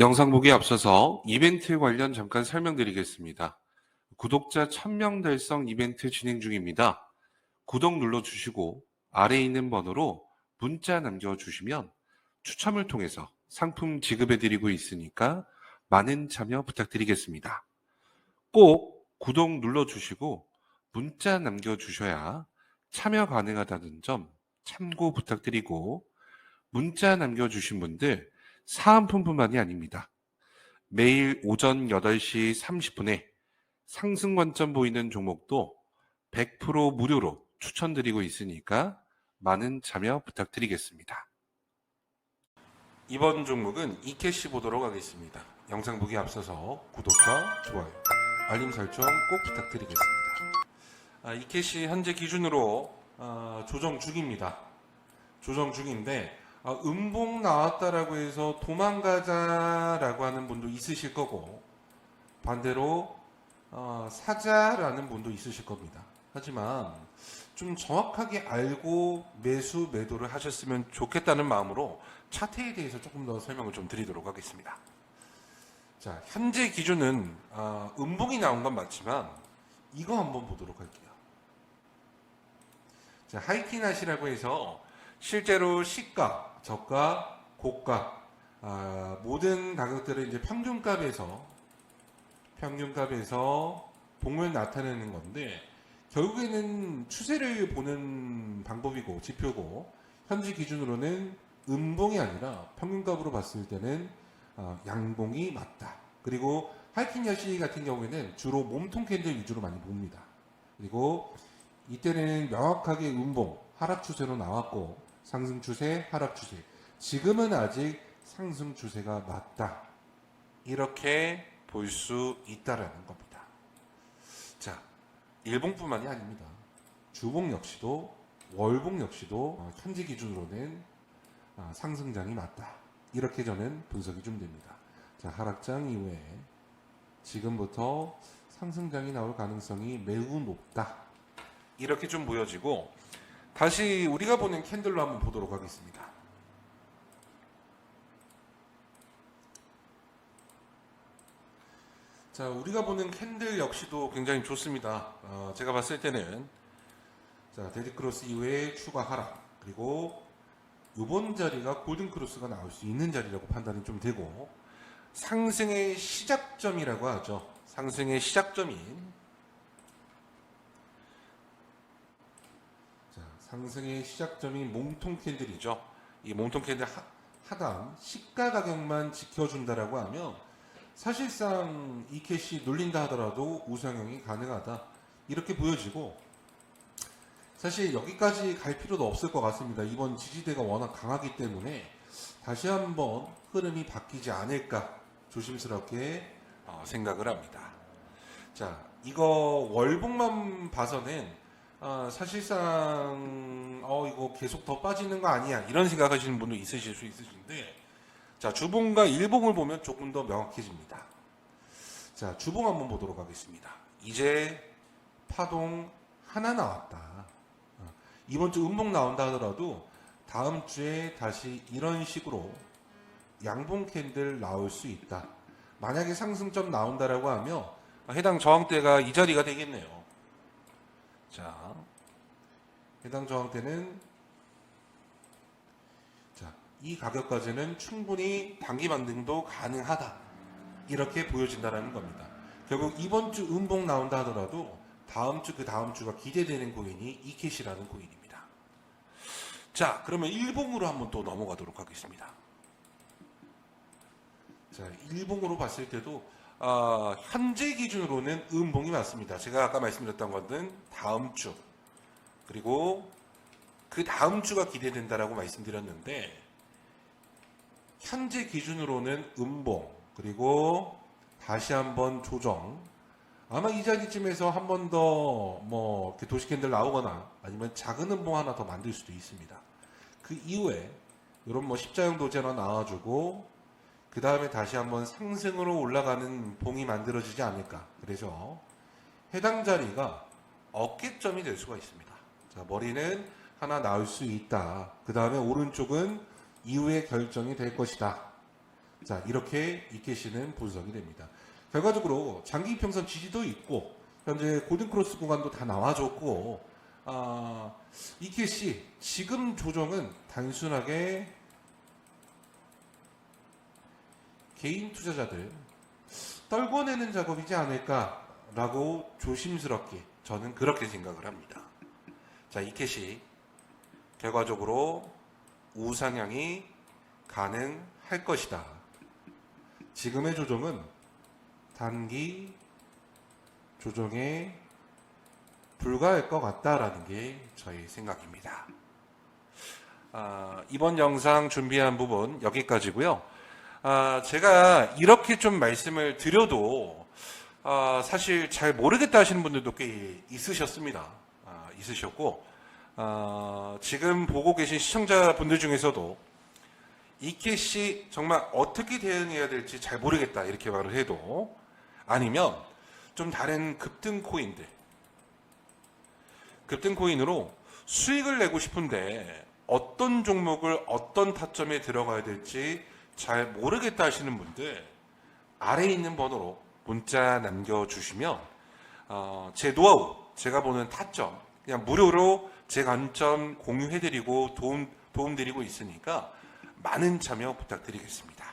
영상 보기에 앞서서 이벤트 관련 잠깐 설명드리겠습니다. 구독자 1000명 달성 이벤트 진행 중입니다. 구독 눌러주시고 아래에 있는 번호로 문자 남겨주시면 추첨을 통해서 상품 지급해드리고 있으니까 많은 참여 부탁드리겠습니다. 꼭 구독 눌러주시고 문자 남겨주셔야 참여 가능하다는 점 참고 부탁드리고 문자 남겨주신 분들 사은품뿐만이 아닙니다. 매일 오전 8시 30분에 상승 관점 보이는 종목도 100% 무료로 추천드리고 있으니까 많은 참여 부탁드리겠습니다. 이번 종목은 이캐시 보도록 하겠습니다. 영상 보기 앞서서 구독과 좋아요, 알림 설정 꼭 부탁드리겠습니다. 아, 이캐시 현재 기준으로 아, 조정 중입니다. 조정 중인데 아, 음봉 나왔다라고 해서 도망가자라고 하는 분도 있으실 거고 반대로 어, 사자라는 분도 있으실 겁니다. 하지만 좀 정확하게 알고 매수 매도를 하셨으면 좋겠다는 마음으로 차트에 대해서 조금 더 설명을 좀 드리도록 하겠습니다. 자, 현재 기준은 아, 음봉이 나온 건 맞지만 이거 한번 보도록 할게요. 자, 하이키낫이라고 해서 실제로 시가, 저가, 고가 아, 모든 가격들을 이제 평균값에서 평균값에서 봉을 나타내는 건데 결국에는 추세를 보는 방법이고 지표고 현재 기준으로는 음봉이 아니라 평균값으로 봤을 때는 아, 양봉이 맞다. 그리고 하이킹 여시 같은 경우에는 주로 몸통 캔들 위주로 많이 봅니다. 그리고 이때는 명확하게 음봉 하락 추세로 나왔고 상승 추세, 하락 추세. 지금은 아직 상승 추세가 맞다. 이렇게 볼 수 있다라는 겁니다. 자, 일봉뿐만이 아닙니다. 주봉 역시도 월봉 역시도 어, 현재 기준으로는 아, 상승장이 맞다. 이렇게 저는 분석이 좀 됩니다. 자, 하락장 이후에 지금부터 상승장이 나올 가능성이 매우 높다. 이렇게 좀 보여지고 다시 우리가 보는 캔들로 한번 보도록 하겠습니다. 자, 우리가 보는 캔들 역시도 굉장히 좋습니다. 어, 제가 봤을 때는 자, 데드크로스 이후에 추가 하락 그리고 이번 자리가 골든크로스가 나올 수 있는 자리라고 판단이 좀 되고 상승의 시작점이라고 하죠. 상승의 시작점인 자, 상승의 시작점이 몸통 캔들이죠. 이 몸통 캔들 하, 하단 시가 가격만 지켜준다라고 하면 사실상 이 캐시 눌린다 하더라도 우상향이 가능하다 이렇게 보여지고 사실 여기까지 갈 필요도 없을 것 같습니다. 이번 지지대가 워낙 강하기 때문에 다시 한번 흐름이 바뀌지 않을까 조심스럽게 어, 생각을 합니다. 자, 이거 월봉만 봐서는 아, 사실상 어 이거 계속 더 빠지는 거 아니야 이런 생각하시는 분도 있으실 수 있으신데 자 주봉과 일봉을 보면 조금 더 명확해집니다. 자 주봉 한번 보도록 하겠습니다. 이제 파동 하나 나왔다. 어, 이번 주 음봉 나온다 하더라도 다음 주에 다시 이런 식으로 양봉 캔들 나올 수 있다. 만약에 상승점 나온다라고 하면 해당 저항대가 이 자리가 되겠네요. 자, 해당 저항대는 자, 이 가격까지는 충분히 단기 반등도 가능하다. 이렇게 보여진다라는 겁니다. 결국 이번 주 음봉 나온다 하더라도 다음 주 그 다음 주가 기대되는 코인이 이캐시라는 코인입니다. 자, 그러면 일봉으로 한번 또 넘어가도록 하겠습니다. 자, 일봉으로 봤을 때도 아, 현재 기준으로는 음봉이 맞습니다. 제가 아까 말씀드렸던 것은 다음 주 그리고 그 다음 주가 기대된다라고 말씀드렸는데 현재 기준으로는 음봉 그리고 다시 한번 조정 아마 이 자리쯤에서 한 번 더 뭐 도시 캔들 나오거나 아니면 작은 음봉 하나 더 만들 수도 있습니다. 그 이후에 이런 뭐 십자형 도제나 나와주고 그 다음에 다시 한번 상승으로 올라가는 봉이 만들어지지 않을까. 그래서 해당 자리가 어깨점이 될 수가 있습니다. 자, 머리는 하나 나올 수 있다. 그 다음에 오른쪽은 이후에 결정이 될 것이다. 자, 이렇게 이케시는 분석이 됩니다. 결과적으로 장기 이평선 지지도 있고 현재 골든 크로스 구간도 다 나와줬고 아, 이케시 지금 조정은 단순하게 개인 투자자들 떨궈내는 작업이지 않을까라고 조심스럽게 저는 그렇게 생각을 합니다. 자, 이케시 결과적으로 우상향이 가능할 것이다. 지금의 조정은 단기 조정에 불과할 것 같다라는 게 저희 생각입니다. 아, 이번 영상 준비한 부분 여기까지고요. 아, 제가 이렇게 좀 말씀을 드려도 아, 사실 잘 모르겠다 하시는 분들도 꽤 있으셨습니다. 아, 있으셨고 아, 지금 보고 계신 시청자분들 중에서도 이케시 정말 어떻게 대응해야 될지 잘 모르겠다 이렇게 말을 해도 아니면 좀 다른 급등 코인들 급등 코인으로 수익을 내고 싶은데 어떤 종목을 어떤 타점에 들어가야 될지 잘 모르겠다 하시는 분들 아래에 있는 번호로 문자 남겨주시면 어, 제 노하우 제가 보는 타점 그냥 무료로 제 관점 공유해드리고 도움 도움드리고 있으니까 많은 참여 부탁드리겠습니다.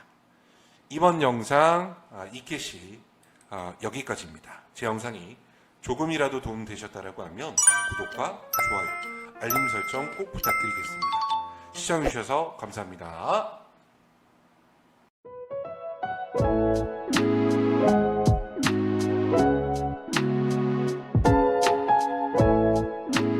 이번 영상 아, 이케시 아, 여기까지입니다. 제 영상이 조금이라도 도움되셨다라고 하면 구독과 좋아요, 알림 설정 꼭 부탁드리겠습니다. 시청해주셔서 감사합니다. Música